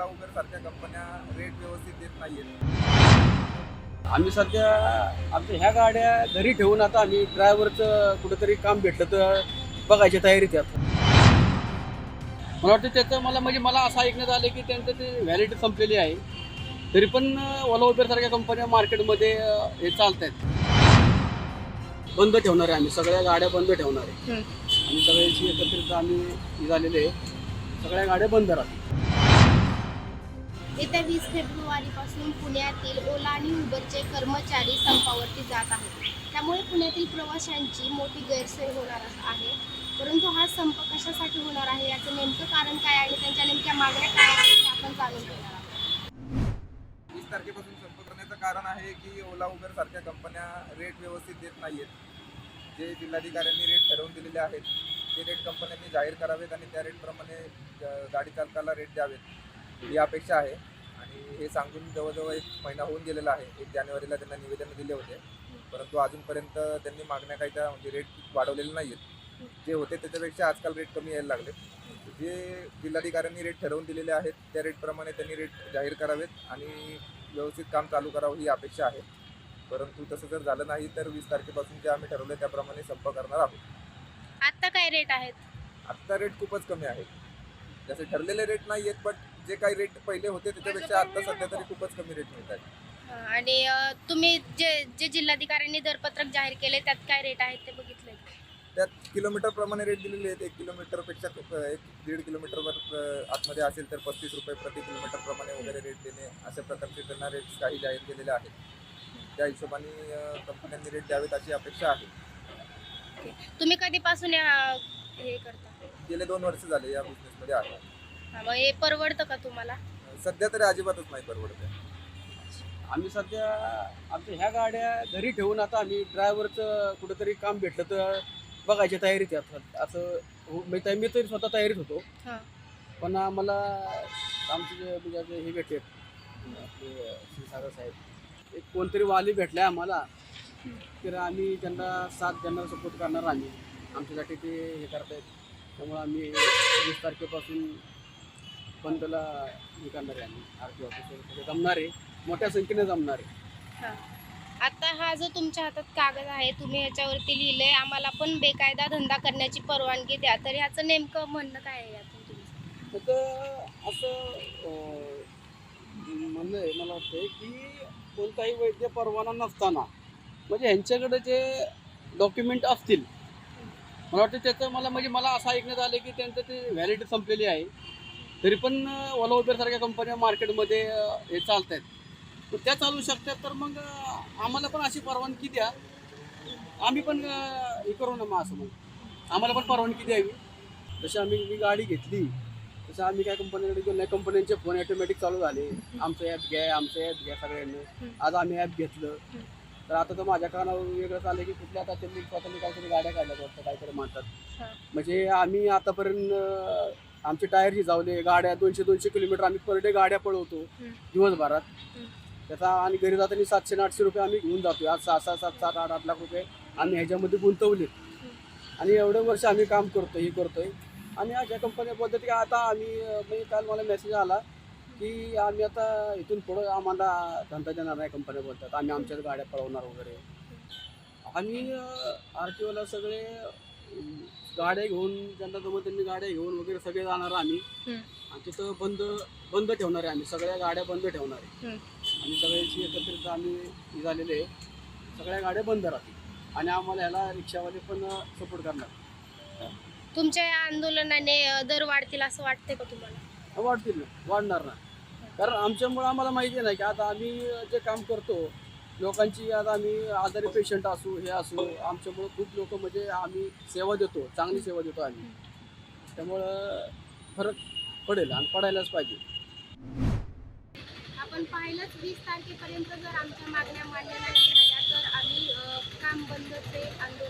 ओला Uber सारख्या कंपन्या rate व्यवस्थित देत नाहीयेत. आम्ही सध्या आमच्या ह्या गाड्या घरी ठेवून आता आम्ही ड्रायव्हरचं कुठंतरी काम भेटलं तर बघायची तयारीत आहे आता मला वाटतं त्याचं मला म्हणजे मला असं ऐकण्यात आलं की त्यांचं ते व्हॅलिडिटी संपलेली आहे. तरी पण ओला उबेरसारख्या कंपन्या मार्केटमध्ये हे चालत आहेत बंद ठेवणार आहे आम्ही. सगळ्या गाड्या बंद ठेवणार आहे. आम्ही सगळ्यांची एकत्रित आम्ही झालेले आहे. सगळ्या गाड्या बंद राहतील. येत्या वीस फेब्रुवारीपासून पुण्यातील ओला आणि उबरचे कर्मचारी संपावरती जात आहेत. त्यामुळे पुण्यातील प्रवाशांची मोठी गैरसोय होणार आहे. परंतु हा संप कशासाठी होणार आहे? याचं नेमकं कारण काय आणि त्यांच्या नेमक्या मागण्या काय आहेत? हे आपण जाणून घेणार आहोत. वीस तारखेपासून संप करण्याचं कारण आहे की ओला उबर सारख्या कंपन्या रेट व्यवस्थित देत नाहीयेत. जे जिल्हाधिकाऱ्यांनी रेट ठरवून दिलेले आहेत ते रेट कंपन्यांनी जाहीर करावेत आणि त्या रेटप्रमाणे गाडी चालकाला रेट द्यावेत. ही अपेक्षा आहे. आणि हे सांगून जवळजवळ एक महिना होऊन गेलेला आहे. एक जानेवारीला त्यांना निवेदन दिले होते. परंतु अजूनपर्यंत त्यांनी मागण्या काही त्या म्हणजे रेट वाढवलेले नाही आहेत जे होते त्याच्यापेक्षा आजकाल रेट कमी यायला लागले जे जिल्हाधिकाऱ्यांनी रेट ठरवून दिलेले आहेत त्या रेटप्रमाणे त्यांनी रेट जाहीर करावेत. आणि व्यवस्थित काम चालू करावं ही अपेक्षा आहे. परंतु तसं जर झालं नाही तर वीस तारखेपासून जे आम्ही ठरवलं त्याप्रमाणे संप करणार आहोत. आत्ता काय रेट आहेत? आत्ता रेट खूपच कमी आहे जसे ठरलेले रेट नाही आहेत बट जे काही रेट पहिले होते त्याच्यापेक्षा आत्ता सध्या तरी खूपच कमी रेट मिळत हा, आणि अ, तुम्ही जे जे जिल्हाधिकाऱ्यांनी दरपत्रक जाहीर केले त्यात काय रेट आहेत ते बघितले त्यात किलोमीटर प्रमाणे रेट दिलेले आहेत. एक किलोमीटरपेक्षा खूप एक दीड किलोमीटरवर अ, आतमध्ये असेल तर पस्तीस रुपये प्रति किलोमीटर प्रमाणे वगैरे रेट देणे अशा प्रकारचे त्यांना रेट्स काही जाहीर केलेले आहेत. त्या हिशोबाने अ, कंपन्यांनी रेट द्यावेत अशी अपेक्षा आहे. तुम्ही कधीपासून या हे करता? गेले दोन वर्ष झाले या बिझनेसमध्ये आहे. हा, मग हे परवडतं का तुम्हाला? सध्या तरी अजिबातच नाही परवडत आहे. आम्ही सध्या आमच्या ह्या गाड्या घरी ठेवून आता आम्ही ड्रायव्हरचं कुठंतरी काम भेटलं तर बघायची तयारीत आहे आता असं हो- मी तर- मी तरी स्वतः तयारीत होतो. हा. पण आम्हाला आमचे जे म्हणजे आता हे भेटले आपले श्रीसागर साहेब एक कोणतरी वाली भेटले आम्हाला. तर आम्ही त्यांना साथ त्यांना सपोर्ट करणार आम्ही. आमच्यासाठी ते हे करतायत. त्यामुळे आम्ही वीस तारखेपासून बंदला हे करणार आहे आम्ही आर टी ऑफिसवर जमणार आहे मोठ्या संख्येने जमणार. आहे आता हा जो तुमच्या हातात कागद आहे तुम्ही ह्याच्यावरती लिहिलंय आम्हाला पण बेकायदा धंदा करण्याची परवानगी द्या. तर ह्याचं नेमकं म्हणणं काय आहे यातून तुमचं? तर असं अं, म्हणणं आहे मला वाटतं की कोणताही वैद्य परवाना नसताना म्हणजे ह्यांच्याकडे जे डॉक्युमेंट असतील मला वाटतं त्याचं मला म्हणजे मला असं ऐकण्यात आलं की त्यांचं ते व्हॅलिडिटी संपलेली आहे. तरी पण ओला उबेरसारख्या कंपन्या मार्केटमध्ये हे चालत आहेत तर त्या चालू शकतात तर मग आम्हाला पण अशी परवानगी द्या. आम्ही पण हे करू ना मग असं मग. आम्हाला पण परवानगी द्यावी. जशी आम्ही मी गाडी घेतली तसं आम्ही काय कंपनीकडे गेलो नाही. कंपन्यांचे फोन ऑटोमॅटिक चालू झाले. आमचं ॲप घ्या आमचं ॲप घ्या सगळ्यांनी. आज आम्ही ॲप घेतलं. तर आता तर माझ्या कानावर वेगळं चाललं की कुठल्या आता त्यांनी स्वतःनी काहीतरी गाड्या काढल्या वाटतं काहीतरी म्हणतात. म्हणजे आम्ही आतापर्यंत आमचे टायर झिजावले गाड्या दोनशे दोनशे किलोमीटर आम्ही पर डे गाड्या पळवतो. दिवसभरात. त्याचा आणि घरी जाताना सातशे आठशे रुपये आम्ही घेऊन जातो आज सहा सहा सात सात आठ आठ लाख रुपये आम्ही ह्याच्यामध्ये गुंतवले. आणि एवढं वर्ष आम्ही काम करतोय हे करतोय. आणि अशा कंपन्या पद्धती की आता आम्ही म्हणजे काल मला मेसेज आला की आम्ही आता इथून पुढं आम्हाला धंदा देणार नाही कंपन्या बोलतात. आम्ही आमच्याच गाड्या पळवणार वगैरे. आम्ही आर टी ओला सगळे गाड्या घेऊन ज्यांना जमत त्यांनी गाड्या घेऊन वगैरे सगळे जाणार आम्ही. आणि तिथं बंद बंद ठेवणार आहे आम्ही. सगळ्या गाड्या बंद ठेवणार आहे. आणि सगळ्यांची एकत्रित आम्ही झालेले आहे. सगळ्या गाड्या बंद राहतील. आणि आम्हाला ह्याला रिक्षावाले पण सपोर्ट करणार. तुमच्या या आंदोलनाने दर वाढतील असं वाटतंय का तुम्हाला? वाढतील ना. वाढणार ना. कारण आमच्यामुळं आम्हाला माहिती नाही की आता आम्ही जे काम करतो लोकांची आता आम्ही आजारी पेशंट असू हे असू आमच्यामुळं खूप लोक म्हणजे आम्ही सेवा देतो चांगली सेवा देतो आम्ही. त्यामुळं फरक पडेल आणि पडायलाच पाहिजे. आपण पाहिलंच वीस तारखेपर्यंत जर आमच्या मागण्या मान्य नाही झाल्या तर आम्ही अ, काम बंदचे आंदोलन